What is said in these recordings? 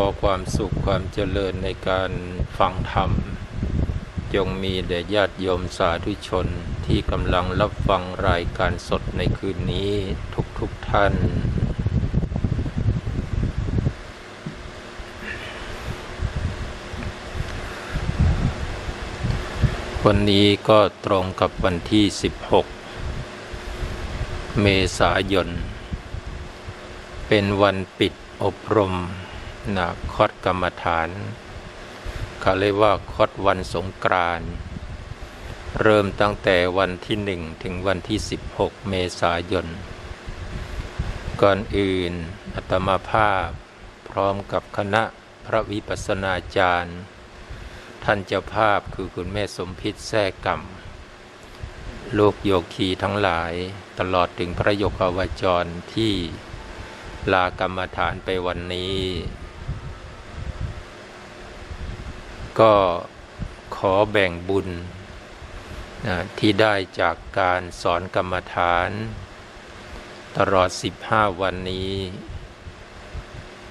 อความสุขความเจริญในการฟังธรรม จงมีแด่ญาติโยมสาธุชนที่กำลังรับฟังรายการสดในคืนนี้ทุกๆทท่าน วันนี้ก็ตรงกับวันที่ 16 เมษายน เป็นวันปิดอบรม นะคอดกรรมฐานเขาเรียกว่าคอดวันสงกรานต์เริ่มตั้งแต่วันที่หนึ่งถึงวันที่ 16 เมษายน ก่อนอื่นอาตมาภาพพร้อมกับคณะพระวิปัสสนาจารย์ ท่านเจ้าภาพคือคุณแม่สมพิษแท้กรรมลูกโยคีทั้งหลายตลอดถึงพระโยคาวจรที่ลากรรมฐานไปวันนี้ ก็ขอแบ่งบุญนะที่ได้จากการสอนกรรมฐาน ตลอด 15 วันนี้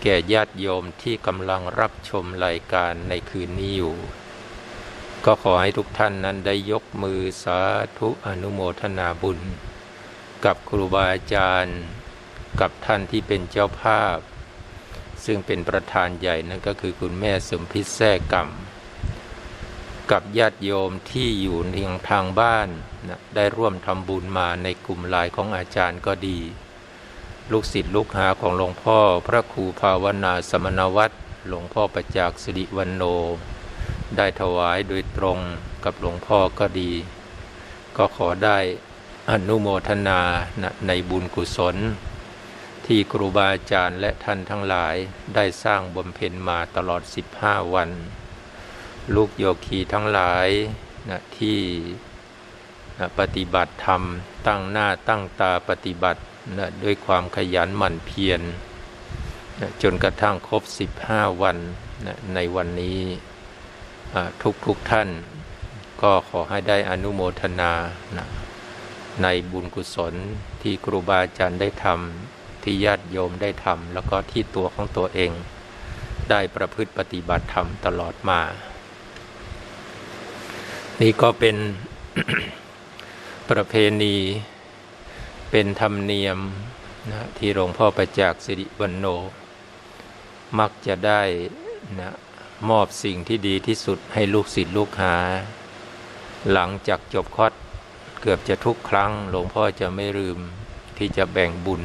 แก่ญาติโยมที่กำลังรับชมรายการในคืนนี้อยู่ ก็ขอให้ทุกท่านนั้นได้ยกมือสาธุอนุโมทนาบุญ กับครูบาอาจารย์ กับท่านที่เป็นเจ้าภาพ ซึ่งเป็นประธานใหญ่นั่นก็คือคุณแม่สมพิษแท้กรรม กับญาติโยมที่อยู่เนียงทางบ้านนะได้ร่วมทำบุญมาในกลุ่มไลายของอาจารย์ก็ดี ลูกศิษย์ลูกหาของหลวงพ่อ พระครูภาวนาสมณวัตรหลวงพ่อประจักษ์สิริวันโน ได้ถวายโดยตรงกับหลวงพ่อก็ดี ก็ขอได้อนุโมทนานะในบุญกุศล ที่ครูบาอาจารย์และท่านทั้งหลายได้สร้างบำเพ็ญมาตลอด 15 วัน ลูกโยคีทั้งหลายนะที่นะปฏิบัติธรรม ตั้งหน้าตั้งตาปฏิบัตินะด้วยความขยันหมั่นเพียรนะจนกระทั่งครบ 15 วันนะในวันนี้ทุกทุกท่าน ก็ขอให้ได้อนุโมทนานะในบุญกุศลที่ครูบาอาจารย์ได้ทำที่ญาติโยมได้ทำแล้วก็ที่ตัวของตัวเอง ได้ประพฤติปฏิบัติธรรมตลอดมา นี่ก็เป็นประเพณีเป็นธรรมเนียมนะที่หลวงพ่อประจักษ์สิริวันโน มักจะได้นะมอบสิ่งที่ดีที่สุดให้ลูกศิษย์ลูกหา หลังจากจบคอร์สเกือบจะทุกครั้ง หลวงพ่อจะไม่ลืมที่จะแบ่งบุญ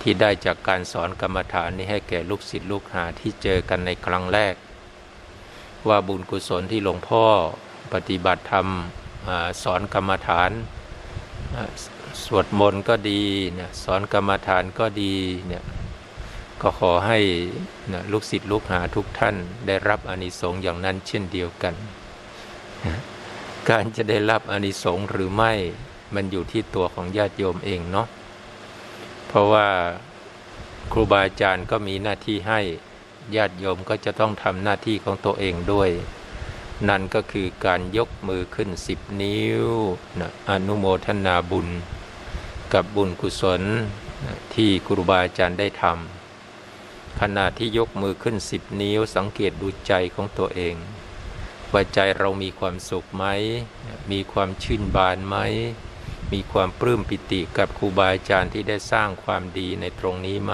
ที่ได้จากการสอนกรรมฐานนี้ให้แก่ลูกศิษย์ลูกหาที่เจอกันในครั้งแรก ว่าบุญกุศลที่หลวงพ่อ ปฏิบัติธรรมสอนกรรมฐานสวดมนต์ก็ดีนี่ยสอนกรรมฐานก็ดีเนี่ยก็ขอให้นะลูกศิษย์ลูกหาทุกท่านได้รับอานิสงส์อย่างนั้นเช่นเดียวกันการจะได้รับอานิสงส์หรือไม่มันอยู่ที่ตัวของญาติโยมเองเนาะเพราะว่าครูบาอาจารย์ก็มีหน้าที่ให้ญาติโยมก็จะต้องทำหน้าที่ของตัวเองด้วย นั่นก็คือการยกมือขึ้นสิบนิ้วนะอนุโมทนาบุญ กับบุญกุศลนะที่ครูบาอาจารย์ได้ทำขณะที่ยกมือขึ้นสิบนิ้วสังเกตดูใจของตัวเองว่าใจเรามีความสุขไหม มีความชื่นบานไหม มีความปลื้มปิติกับครูบาอาจารย์ที่ได้สร้างความดีในตรงนี้ไหม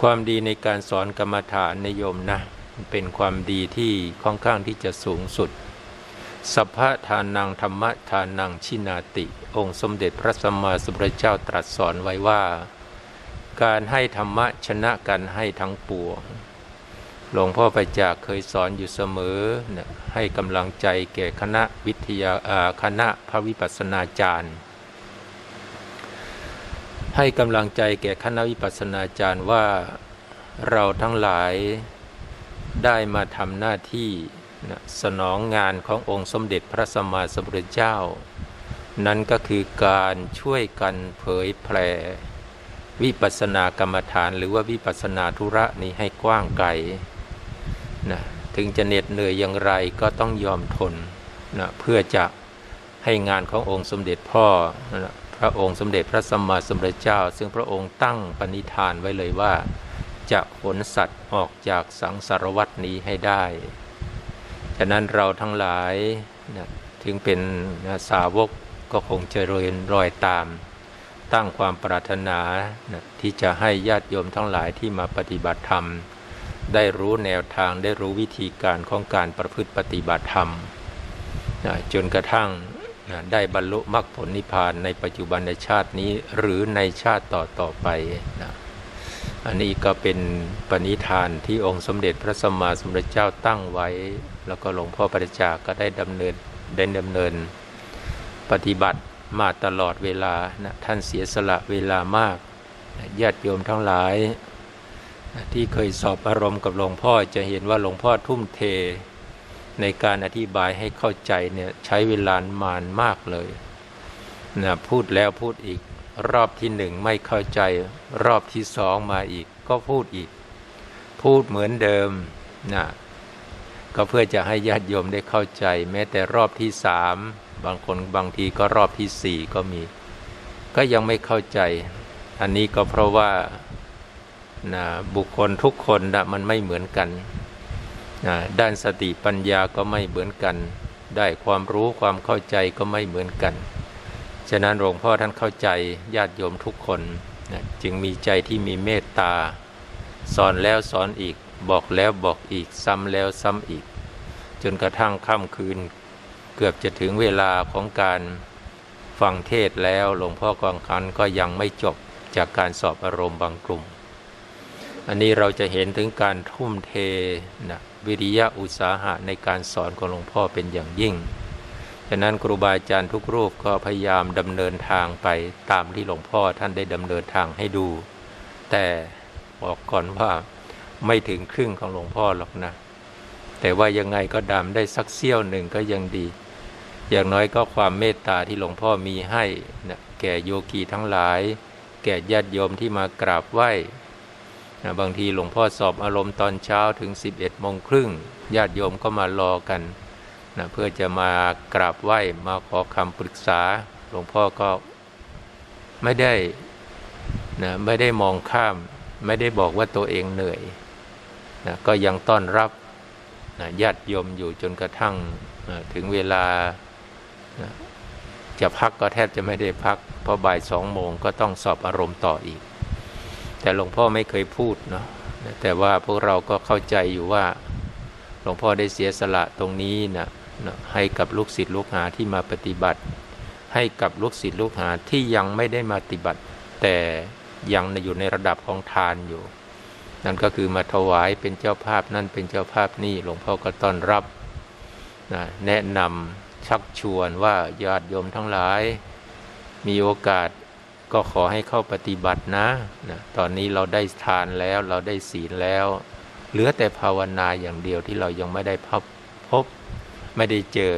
ความดีในการสอนกรรมฐานนิยมนะ เป็นความดีที่ค่อนข้างที่จะสูงสุด สัพพะทานังธรรมทานังชินาติ องค์สมเด็จพระสัมมาสัมพุทธเจ้าตรัสสอนไว้ว่า การให้ธรรมะชนะการให้ทั้งปวง หลวงพ่อไปจากเคยสอนอยู่เสมอนะให้กำลังใจแก่คณะวิทยาคณะพระวิปัสสนาจารย์ ให้กำลังใจแก่คณะวิปัสสนาจารย์ว่าเราทั้งหลาย ได้มาทำหน้าที่นะสนองงานขององค์สมเด็จพระสัมมาสัมพุทธเจ้า นั่นก็คือการช่วยกันเผยแผ่วิปัสสนากรรมฐาน หรือว่าวิปัสสนาธุระนี้ให้กว้างไกลนะถึงจะเหน็ดเหนื่อยอย่างไรก็ต้องยอมทนนะเพื่อจะให้งานขององค์สมเด็จพ่อนะพระองค์สมเด็จพระสัมมาสัมพุทธเจ้า ซึ่งพระองค์ตั้งปณิธานไว้เลยว่า จะขนสัตว์ออกจากสังสารวัตนี้ให้ได้ ฉะนั้นเราทั้งหลายนะถึงเป็นนะสาวกก็คงจะเรียนรอยตาม ตั้งความปรารถนานะที่จะให้ญาติโยมทั้งหลายที่มาปฏิบัติธรรม ได้รู้แนวทางได้รู้วิธีการของการประพฤติปฏิบัติธรรมนะจนกระทั่งนะได้บรรลุมรรคผลนิพพานในปัจจุบันในชาตินี้หรือในชาติต่อต่อๆไปนะ อันนี้ก็เป็นปณิธานที่องค์สมเด็จพระสัมมาสัมพุทธเจ้าตั้งไว้ แล้วก็หลวงพ่อปริจาคก็ได้ดำเนินได้ดำเนิน ปฏิบัติมาตลอดเวลานะท่านเสียสละเวลามากญาติโยมทั้งหลาย ที่เคยสอบอารมณ์กับหลวงพ่อจะเห็นว่าหลวงพ่อทุ่มเท ในการอธิบายให้เข้าใจเนี่ยใช้เวลานานมากเลยนะพูดแล้วพูดอีก รอบที่หนึ่งไม่เข้าใจ รอบที่สองมาอีก ก็พูดอีก พูดเหมือนเดิมนะก็เพื่อจะให้ญาติโยมได้เข้าใจ แม้แต่รอบที่สามบางคนบางทีก็รอบที่สี่ก็มี ก็ยังไม่เข้าใจ อันนี้ก็เพราะว่านะบุคคลทุกคนนะมันไม่เหมือนกันนะด้านสติปัญญาก็ไม่เหมือนกัน ได้ความรู้ความเข้าใจก็ไม่เหมือนกัน ฉะนั้นหลวงพ่อท่านเข้าใจญาติโยมทุกคนนะจึงมีใจที่มีเมตตา สอนแล้วสอนอีกบอกแล้วบอกอีกซ้ำแล้วซ้ำอีก จนกระทั่งค่ำคืน เกือบจะถึงเวลาของการฟังเทศแล้วหลวงพ่อกองคันก็ยังไม่จบจากการสอบอารมณ์บางกลุ่ม อันนี้เราจะเห็นถึงการทุ่มเทนะวิริยะอุตสาหะในการสอนของหลวงพ่อเป็นอย่างยิ่ง ฉะนั้นครูบาอาจารย์ทุกรูปก็พยายามดำเนินทางไปตามที่หลวงพ่อท่านได้ดำเนินทางให้ดู แต่บอกก่อนว่าไม่ถึงครึ่งของหลวงพ่อหรอกนะ แต่ว่ายังไงก็ดำได้สักเสี้ยวหนึ่งก็ยังดี อย่างน้อยก็ความเมตตาที่หลวงพ่อมีให้นะแก่โยคีทั้งหลาย แก่ญาติโยมที่มากราบไหว้นะบางทีหลวงพ่อสอบอารมณ์ตอนเช้าถึง 11โมงครึ่งญาติโยมก็มารอกัน นะเพื่อจะมากราบไหว้มาขอคำปรึกษาหลวงพ่อก็ไม่ได้นะไม่ได้มองข้าม ไม่ได้บอกว่าตัวเองเหนื่อยนะก็ยังต้อนรับนะญาติโยมอยู่จนกระทั่งนะถึงเวลานะจะพักก็แทบจะไม่ได้พัก เพราะบ่ายสองโมงก็ต้องสอบอารมณ์ต่ออีก แต่หลวงพ่อไม่เคยพูดเนาะแต่ว่าพวกเราก็เข้าใจอยู่ว่าหลวงพ่อได้เสียสละตรงนี้นะ นะให้กับลูกศิษย์ลูกหาที่มาปฏิบัติ ให้กับลูกศิษย์ลูกหาที่ยังไม่ได้มาปฏิบัติ แต่ยังอยู่ในระดับของทานอยู่ นั่นก็คือมาถวายเป็นเจ้าภาพนั่นเป็นเจ้าภาพนี่หลวงพ่อก็ต้อนรับนะแนะนำชักชวนว่าญาติโยมทั้งหลาย มีโอกาสก็ขอให้เข้าปฏิบัตินะนะตอนนี้เราได้ทานแล้วเราได้ศีลแล้ว เหลือแต่ภาวนาอย่างเดียวที่เรายังไม่ได้พบพบ ไม่ได้เจอ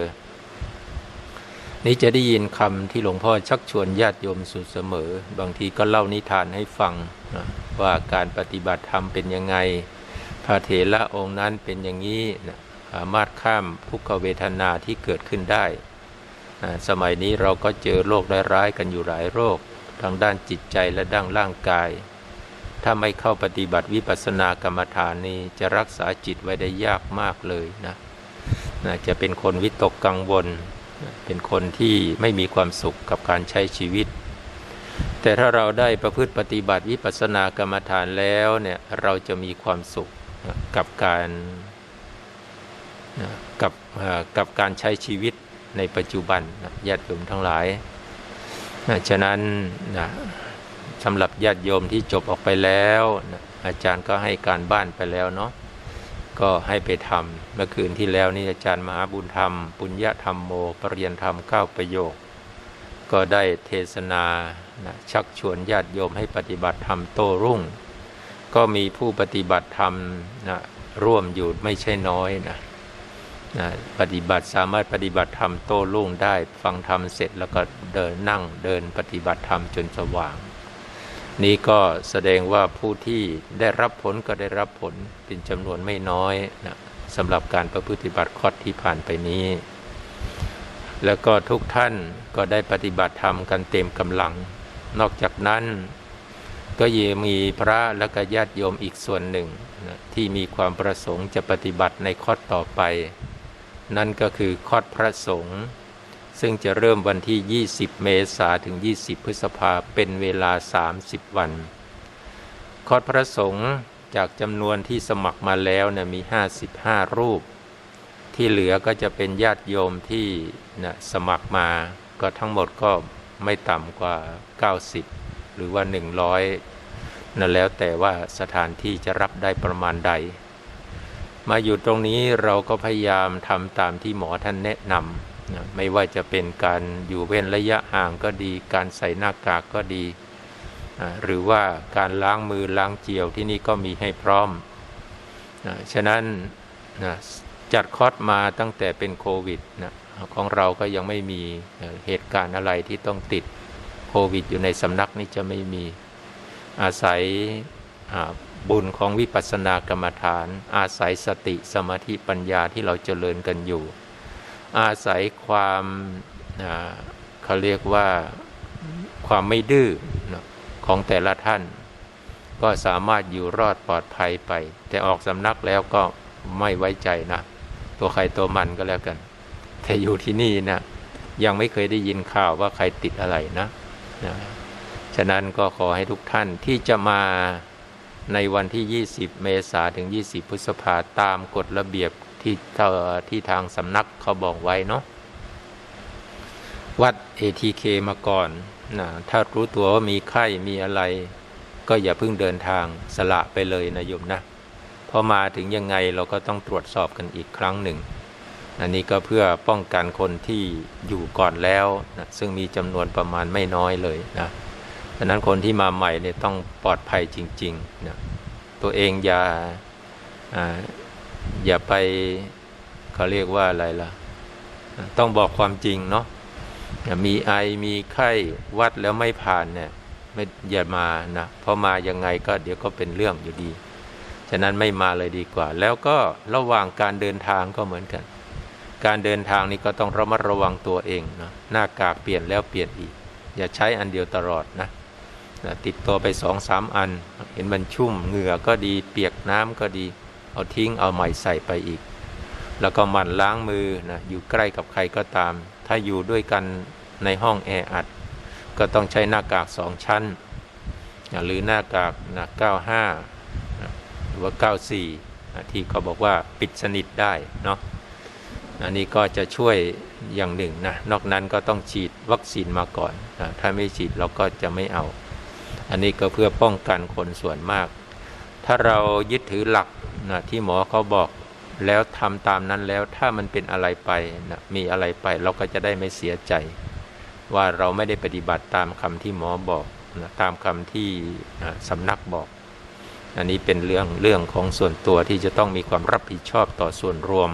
นี่จะได้ยินคำที่หลวงพ่อชักชวนญาติโยมสุดเสมอ บางทีก็เล่านิทานให้ฟังนะว่าการปฏิบัติธรรมเป็นยังไง พระเถระองค์นั้นเป็นอย่างนี้นะสามารถข้ามทุกขเวทนาที่เกิดขึ้นได้นะสมัยนี้เราก็เจอโรคร้ายๆกันอยู่หลายโรคทางด้านจิตใจและด้านร่างกาย ถ้าไม่เข้าปฏิบัติวิปัสสนากรรมฐานนี้จะรักษาจิตไว้ได้ยากมากเลยนะ จะเป็นคนวิตกกังวล เป็นคนที่ไม่มีความสุขกับการใช้ชีวิต แต่ถ้าเราได้ประพฤติปฏิบัติวิปัสสนากรรมฐานแล้วเนี่ยเราจะมีความสุขกับการกับกับการใช้ชีวิตในปัจจุบันญาติโยมทั้งหลาย ฉะนั้นสำหรับญาติโยมที่จบออกไปแล้ว อาจารย์ก็ให้การบ้านไปแล้วเนาะ ก็ให้ไปทำเมื่อคืนที่แล้วนี่อาจารย์มหาบุญธรรม ปุญญธรรมโมปรริยนธรรมเก้าประโยค ก็ได้เทศนานะชักชวนญาติโยมให้ปฏิบัติธรรมโตรุ่ง ก็มีผู้ปฏิบัติธรรมนะร่วมอยู่ไม่ใช่น้อยนะนะปฏิบัติสามารถปฏิบัติธรรมโตรุ่งได้ฟังธรรมเสร็จแล้วก็เดินนั่งเดินปฏิบัติธรรมจนสว่าง นี้ก็แสดงว่าผู้ที่ได้รับผลก็ได้รับผลเป็นจำนวนไม่น้อยนะสำหรับการประพฤติบัติคอที่ผ่านไปนี้ แล้วก็ทุกท่านก็ได้ปฏิบัติธรรมกันเต็มกำลัง นอกจากนั้น ก็ยังมีพระและก็ญาติโยมอีกส่วนหนึ่งนะที่มีความประสงค์จะปฏิบัติในคอต่อไป นั่นก็คือคอพระสงฆ์ ซึ่งจะเริ่มวันที่ 20 เมษาถึง 20 พฤษภาเป็นเวลา 30 วัน คอดพระสงฆ์จากจำนวนที่สมัครมาแล้วเนี่ยมี 55 รูป ที่เหลือก็จะเป็นญาติโยมที่นะสมัครมา ก็ทั้งหมดก็ไม่ต่ำกว่า 90 หรือว่า 100นั่นแล้วแต่ว่าสถานที่จะรับได้ประมาณใด มาอยู่ตรงนี้เราก็พยายามทำตามที่หมอท่านแนะนำ นะไม่ว่าจะเป็นการอยู่เว้นระยะห่างก็ดี การใส่หน้ากากก็ดีอ่าหรือว่าการล้างมือล้างเจียวที่นี่ก็มีให้พร้อมนะฉะนั้นนะจัดคอร์สมาตั้งแต่เป็นโควิดนะของเราก็ยังไม่มีเอ่อเหตุการณ์อะไรที่ต้องติดโควิดอยู่ในสำนักนี้จะไม่มีอาศัยบุญของวิปัสสนากรรมฐาน อาศัยสติสมาธิปัญญาที่เราเจริญกันอยู่ อาศัยความเขาเรียกว่าความไม่ดื้อของแต่ละท่าน ก็สามารถอยู่รอดปลอดภัยไป แต่ออกสำนักแล้วก็ไม่ไว้ใจนะ ตัวใครตัวมันก็แล้วกัน แต่อยู่ที่นี่นะยังไม่เคยได้ยินข่าวว่าใครติดอะไรนะนะ ฉะนั้นก็ขอให้ทุกท่านที่จะมาในวันที่ 20 เมษาถึง 20 พฤษภาตามกฎระเบียบ ที่ที่ทางสำนักเขาบอกไว้เนาะวัด ATK มาก่อนนะถ้ารู้ตัวว่ามีไข้มีอะไร ก็อย่าเพิ่งเดินทางสละไปเลยนะโยมนะพอมาถึงยังไงเราก็ต้องตรวจสอบกันอีกครั้งหนึ่ง อันนี้ก็เพื่อป้องกันคนที่อยู่ก่อนแล้วนะซึ่งมีจำนวนประมาณไม่น้อยเลยนะดังนั้นคนที่มาใหม่เนี่ยต้องปลอดภัยจริงๆนะตัวเองอย่า อย่าไปเขาเรียกว่าอะไรล่ะ ต้องบอกความจริงเนาะอย่ามีไอมีไข้วัดแล้วไม่ผ่านเนี่ยไม่อย่ามานะเพราะมายังไงก็เดี๋ยวก็เป็นเรื่องอยู่ดี ฉะนั้นไม่มาเลยดีกว่า แล้วก็ระหว่างการเดินทางก็เหมือนกัน การเดินทางนี้ก็ต้องระมัดระวังตัวเองนะหน้ากากเปลี่ยนแล้วเปลี่ยนอีก อย่าใช้อันเดียวตลอดนะนะติดตัวไปสองสามอัน เห็นมันชุ่มเหงื่อก็ดี เปียกน้ำก็ดี เอาทิ้งเอาใหม่ใส่ไปอีก แล้วก็หมั่นล้างมือนะอยู่ใกล้กับใครก็ตาม ถ้าอยู่ด้วยกันในห้องแออัด ก็ต้องใช้หน้ากากสองชั้นนะหรือหน้ากากนะ95นะหรือว่า 94นะที่เขาบอกว่าปิดสนิทได้เนาะอันนี้ก็จะช่วยอย่างหนึ่งนะ นอกนั้นก็ต้องฉีดวัคซีนมาก่อนนะถ้าไม่ฉีดเราก็จะไม่เอา อันนี้ก็เพื่อป้องกันคนส่วนมาก ถ้าเรายึดถือหลักนะที่หมอเขาบอกแล้วทำตามนั้นแล้วถ้ามันเป็นอะไรไปนะมีอะไรไปเราก็จะได้ไม่เสียใจ ว่าเราไม่ได้ปฏิบัติตามคำที่หมอบอกนะตามคำที่นะสำนักบอก อันนี้เป็นเรื่องเรื่องของส่วนตัวที่จะต้องมีความรับผิดชอบต่อส่วนรวม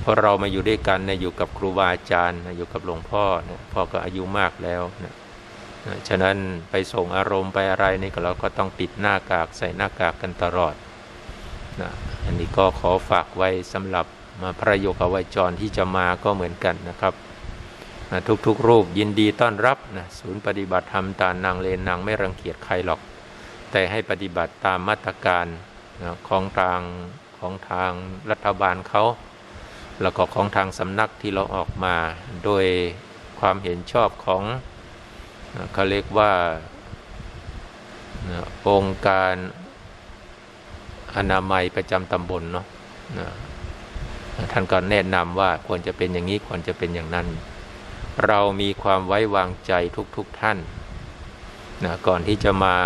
เพราะเรามาอยู่ด้วยกันนะอยู่กับครูบาอาจารย์นะอยู่กับหลวงพ่อนะพ่อก็อายุมากแล้วนะ ฉะนั้นไปส่งอารมณ์ไปอะไรนี่ก็เราก็ต้องปิดหน้ากากใส่หน้ากากกันตลอดนะอันนี้ก็ขอฝากไว้สำหรับมาพระโยคาวจรที่จะมาก็เหมือนกันนะครับนะทุกๆรูปยินดีต้อนรับนะศูนย์ปฏิบัติธรรมตานางเลนนางไม่รังเกียจใครหรอก แต่ให้ปฏิบัติตามมาตรการนะของทางของทางรัฐบาลเขาแล้วก็ของทางสำนักที่เราออกมา โดยความเห็นชอบของ เขาเรียกว่าองค์การอนามัยประจำตำบลเนาะนะท่านก็แนะนำว่าควรจะเป็นอย่างนี้ควรจะเป็นอย่างนั้น เรามีความไว้วางใจทุกๆทท่านนะก่อนที่จะมา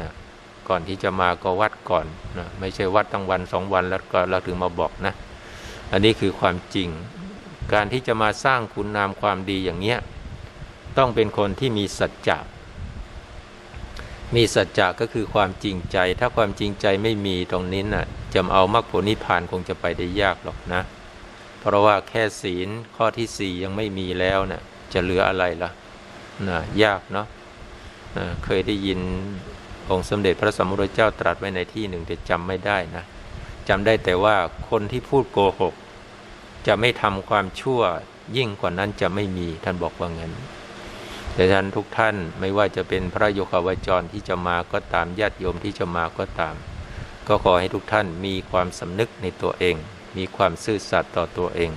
นะก่อนที่จะมาก็วัดก่อนนะไม่ใช่วัดตั้งวันสองวันแล้วก็เราถึงมาบอกนะ อันนี้คือความจริง การที่จะมาสร้างคุณงามความดีอย่างเนี้ย ต้องเป็นคนที่มีสัจจะมีสัจจะก็คือความจริงใจ ถ้าความจริงใจไม่มีตรงนี้น่ะจะเอามรรคผลนิพพานคงจะไปได้ยากหรอกนะ เพราะว่าแค่ศีลข้อที่สี่ยังไม่มีแล้วนะ่ะจะเหลืออะไรล่ะนะยากเนาะเคยได้ยินองค์สมเด็จพระสัมมาสัมพุทธเจ้าตรัสไว้ในที่หนึ่งแต่จำไม่ได้นะจำได้แต่ว่าคนที่พูดโกหก จะไม่ทำความชั่วยิ่งกว่านั้นจะไม่มีท่านบอกว่างั้น ดังนั้นทุกท่านไม่ว่าจะเป็นพระโยคาวจรที่จะมาก็ตามญาติโยมที่จะมาก็ตาม ก็ขอให้ทุกท่านมีความสำนึกในตัวเอง มีความซื่อสัตย์ต่อตัวเอง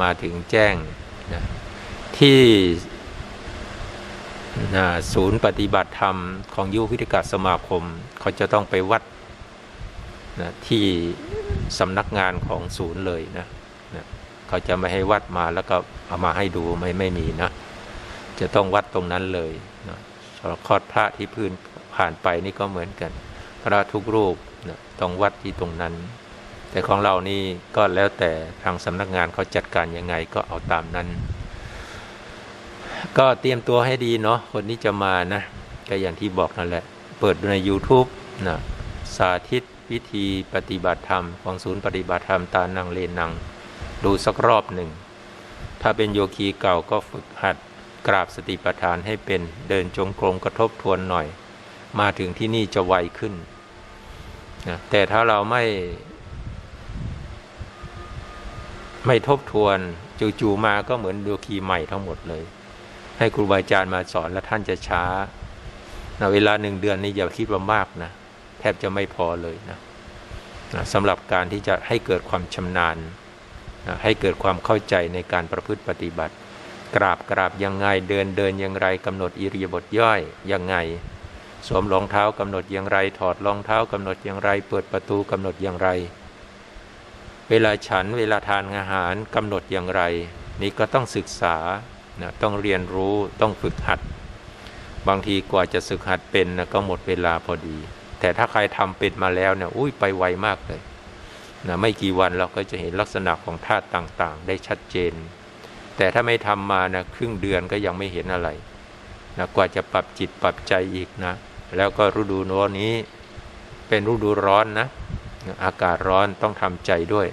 มาถึงแจ้งนะที่นะศูนย์ปฏิบัติธรรมของยุวิทยกาสมาคม เขาจะต้องไปวัดนะที่สำนักงานของศูนย์เลยนะนะเขาจะไม่ให้วัดมาแล้วก็เอามาให้ดูไม่ไม่มีนะ จะต้องวัดตรงนั้นเลยนะคอดพระที่พื้นผ่านไปนี่ก็เหมือนกัน พระทุกรูปนะต้องวัดที่ตรงนั้น แต่ของเรานี่ก็แล้วแต่ทางสำนักงานเขาจัดการยังไงก็เอาตามนั้น ก็เตรียมตัวให้ดีเนาะคนที่จะมานะก็อย่างที่บอกนั่นแหละ เปิดดูใน YouTube นะสาธิตวิธีปฏิบัติธรรมของศูนย์ปฏิบัติธรรมตานังเลนัง ดูสักรอบหนึ่ง ถ้าเป็นโยคีเก่าก็ฝึกหัด กราบสติปัฏฐานให้เป็น เดินจงกรมกระทบทวนหน่อย มาถึงที่นี่จะไวขึ้นนะแต่ถ้าเราไม่ ไม่ทบทวนจู่ๆมาก็เหมือนโยคีใหม่ทั้งหมดเลย ให้ครูบาอาจารย์มาสอนแล้วท่านจะช้านะเวลาหนึ่งเดือนนี้อย่าคิดว่ามากนะแทบจะไม่พอเลยนะนะสำหรับการที่จะให้เกิดความชำนาญนะให้เกิดความเข้าใจในการประพฤติปฏิบัติ กราบกราบยังไงเดินเดินอย่างไรกำหนดอิริยาบถย่อยยังไง สวมรองเท้ากำหนดอย่างไร ถอดรองเท้ากำหนดอย่างไร เปิดประตูกำหนดอย่างไร เวลาฉันเวลาทานอาหารกำหนดอย่างไร นี่ก็ต้องศึกษานะต้องเรียนรู้ต้องฝึกหัด บางทีกว่าจะฝึกหัดเป็นนะก็หมดเวลาพอดี แต่ถ้าใครทำเป็นมาแล้วเนี่ยอุ้ยไปไวมากเลยนะไม่กี่วันเราก็จะเห็นลักษณะของธาตุต่างๆ ได้ชัดเจน แต่ถ้าไม่ทำมานะครึ่งเดือนก็ยังไม่เห็นอะไรนะกว่าจะปรับจิตปรับใจอีกนะ แล้วก็ฤดูโน้นนี้เป็นฤดูร้อนนะ อากาศร้อนต้องทำใจด้วย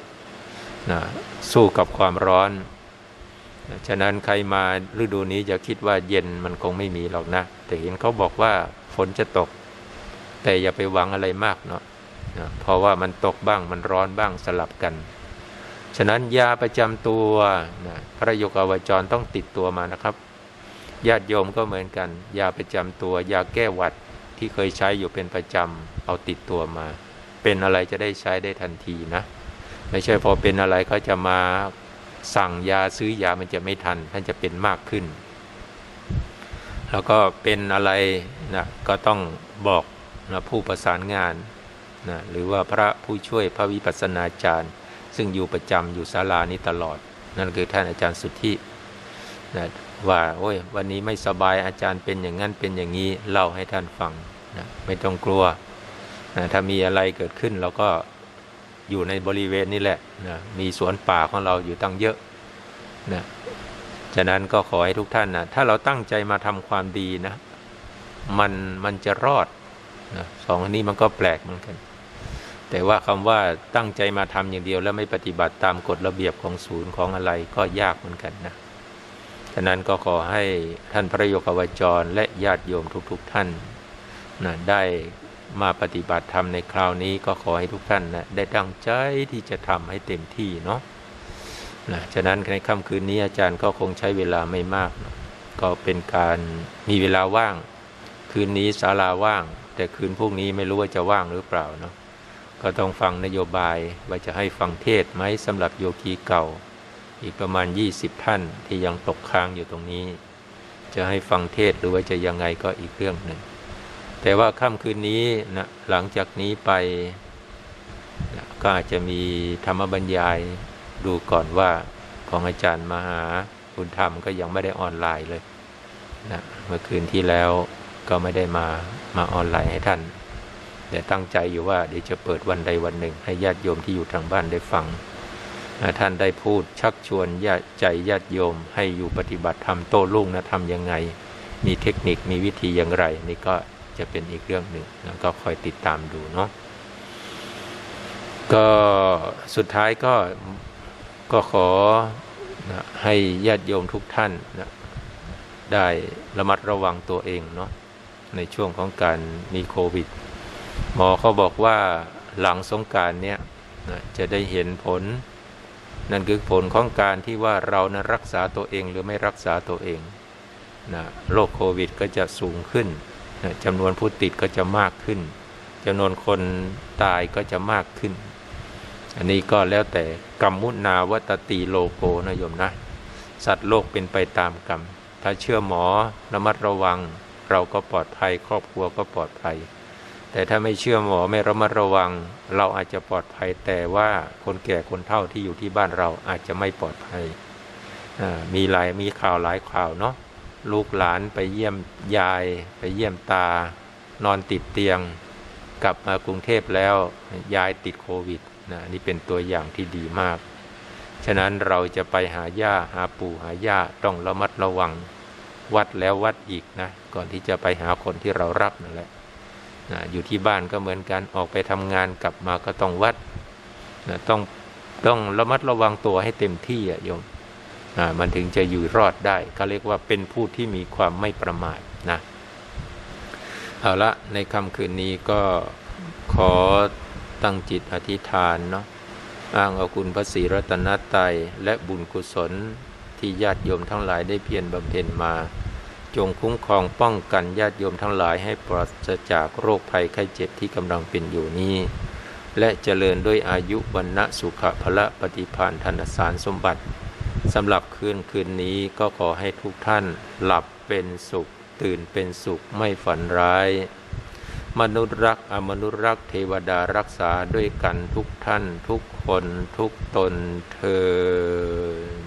นะสู้กับความร้อน ฉะนั้นใครมาฤดูนี้จะคิดว่าเย็นมันคงไม่มีหรอกนะ แต่เห็นเขาบอกว่าฝนจะตก แต่อย่าไปหวังอะไรมากเนาะนะเพราะว่ามันตกบ้างมันร้อนบ้างสลับกัน ฉะนั้นยาประจำตัวนะพระโยกาวจรต้องติดตัวมานะครับญาติโยมก็เหมือนกัน ยาประจำตัวยาแก้หวัดที่เคยใช้อยู่เป็นประจำเอาติดตัวมา เป็นอะไรจะได้ใช้ได้ทันทีนะ ไม่ใช่พอเป็นอะไรก็จะมาสั่งยาซื้อยามันจะไม่ทัน ท่านจะเป็นมากขึ้น แล้วก็เป็นอะไรนะก็ต้องบอกนะผู้ประสานงานนะหรือว่าพระผู้ช่วยพระวิปัสสนาจารย์ ซึ่งอยู่ประจำอยู่ศาลานี้ตลอด นั่นคือท่านอาจารย์สุทธินะว่าโอ้ยวันนี้ไม่สบายอาจารย์เป็นอย่างนั้นเป็นอย่างนี้เล่าให้ท่านฟังนะไม่ต้องกลัวนะถ้ามีอะไรเกิดขึ้นเราก็อยู่ในบริเวณนี้แหละนะมีสวนป่าของเราอยู่ตั้งเยอะนะฉะนั้นก็ขอให้ทุกท่านนะถ้าเราตั้งใจมาทำความดีนะ มันมันจะรอดนะสองอันนี้มันก็แปลกเหมือนกัน แต่ว่าคำว่าตั้งใจมาทำอย่างเดียว แล้วไม่ปฏิบัติตามกฎระเบียบของศูนย์ของอะไรก็ยากเหมือนกันนะฉะนั้นก็ขอให้ท่านพระโยคาวจรและญาติโยมทุกๆทท่านนะได้มาปฏิบัติธรรมในคราวนี้ก็ขอให้ทุกท่านนะได้ตั้งใจที่จะทำให้เต็มที่เนาะนะฉะนั้นในค่ำคืนนี้อาจารย์ก็คงใช้เวลาไม่มากนะก็เป็นการมีเวลาว่าง คืนนี้ศาลาว่าง แต่คืนพวกนี้ไม่รู้ว่าจะว่างหรือเปล่าเนาะ ก็ต้องฟังนโยบายว่าจะให้ฟังเทศไหมสำหรับโยคีเก่า อีกประมาณ 20 ท่านที่ยังตกค้างอยู่ตรงนี้ จะให้ฟังเทศหรือว่าจะยังไงก็อีกเรื่องหนึ่ง แต่ว่าค่ำคืนนี้นะหลังจากนี้ไปนะก็อาจจะมีธรรมบรรยายดูก่อนว่าของอาจารย์มหาบุญธรรมก็ยังไม่ได้ออนไลน์เลยนะเมื่อคืนที่แล้วก็ไม่ได้มามาออนไลน์ให้ท่าน แต่ตั้งใจอยู่ว่าเดี๋ยวจะเปิดวันใดวันหนึ่ง ให้ญาติโยมที่อยู่ทางบ้านได้ฟัง ท่านได้พูดชักชวนญาติใจญาติโยม ให้อยู่ปฏิบัติธรรมโต้รุ่งนะทำยังไง มีเทคนิคมีวิธีอย่างไร นี่ก็จะเป็นอีกเรื่องหนึ่งแล้วก็คอยติดตามดูเนาะก็สุดท้ายก็ก็ขอนะให้ญาติโยมทุกท่านนะได้ระมัดระวังตัวเองเนาะในช่วงของการมีโควิด หมอเขาบอกว่าหลังสงการเนี้ยจะได้เห็นผล นั่นคือผลของการที่ว่าเรานะรักษาตัวเองหรือไม่รักษาตัวเองนะโรคโควิดก็จะสูงขึ้นนะจำนวนผู้ติดก็จะมากขึ้นจำนวนคนตายก็จะมากขึ้น อันนี้ก็แล้วแต่กรรมมุนาวัตตีโลโกนะโยมนะ สัตว์โลกเป็นไปตามกรรม ถ้าเชื่อหมอระมัดระวัง เราก็ปลอดภัยครอบครัวก็ปลอดภัย แต่ถ้าไม่เชื่อหมอไม่ระมัดระวัง เราอาจจะปลอดภัยแต่ว่าคนแก่คนเฒ่าที่อยู่ที่บ้านเราอาจจะไม่ปลอดภัยมีหลายมีข่าวหลายข่าวเนาะลูกหลานไปเยี่ยมยาย ไปเยี่ยมตา นอนติดเตียง กลับมากรุงเทพแล้วยายติดโควิดนะนี่เป็นตัวอย่างที่ดีมาก ฉะนั้นเราจะไปหาย่าหาปู่หาย่าต้องระมัดระวัง วัดแล้ววัดอีกนะ ก่อนที่จะไปหาคนที่เรารักนั่นแหละ อยู่ที่บ้านก็เหมือนกันออกไปทำงานกลับมาก็ต้องวัดนะต้องต้องระมัดระวังตัวให้เต็มที่อะโยมมันถึงจะอยู่รอดได้เขาเรียกว่าเป็นผู้ที่มีความไม่ประมาทนะเอาละในค่ำคืนนี้ก็ขอตั้งจิตอธิษฐานเนาะอ้างเอาคุณพระศรีรัตนตรัยและบุญกุศลที่ญาติโยมทั้งหลายได้เพียรบำเพ็ญมา จงคุ้มครองป้องกันญาติโยมทั้งหลายให้ปราศจากโรคภัยไข้เจ็บที่กำลังเป็นอยู่นี้ และเจริญด้วยอายุวันนะสุขภละปฏิพานธนสารสมบัติสำหรับคืนคืนนี้ก็ขอให้ทุกท่านหลับเป็นสุข ตื่นเป็นสุขไม่ฝันร้าย มนุษย์รักอมนุษย์รักเทวดารักษาด้วยกันทุกท่านทุกคนทุกตนเธอ